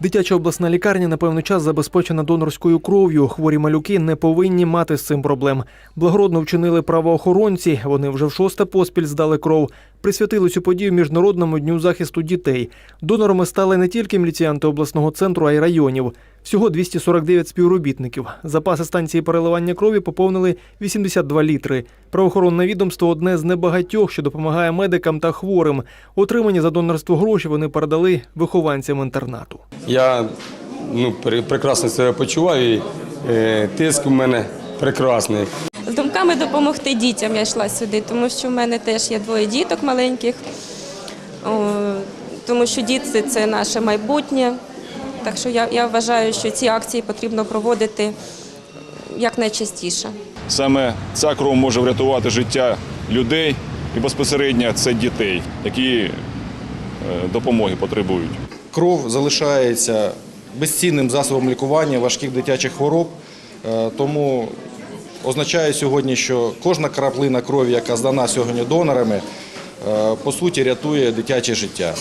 Дитяча обласна лікарня на певний час забезпечена донорською кров'ю. Хворі малюки не повинні мати з цим проблем. Благородно вчинили правоохоронці. Вони вже в шосте поспіль здали кров. Присвятили цю подію міжнародному дню захисту дітей. Донорами стали не тільки міліціянти обласного центру, а й районів. Всього 249 співробітників. Запаси станції переливання крові поповнили 82 літри. Правоохоронне відомство одне з небагатьох, що допомагає медикам та хворим. Отримані за донорство гроші вони передали вихованцям інтернату. Я ну, пре- прекрасно себе почуваю. і, е, Тиск у мене прекрасний. З думками допомогти дітям я йшла сюди, тому що в мене теж є двоє діток маленьких, тому що діти це наше майбутнє. Так що я, я вважаю, що ці акції потрібно проводити якнайчастіше. Саме ця кров може врятувати життя людей і безпосередньо це дітей, які е, допомоги потребують. Кров залишається безцінним засобом лікування важких дитячих хвороб, Е, тому означає сьогодні, що кожна краплина крові, яка здана сьогодні донорами, е, по суті рятує дитяче життя.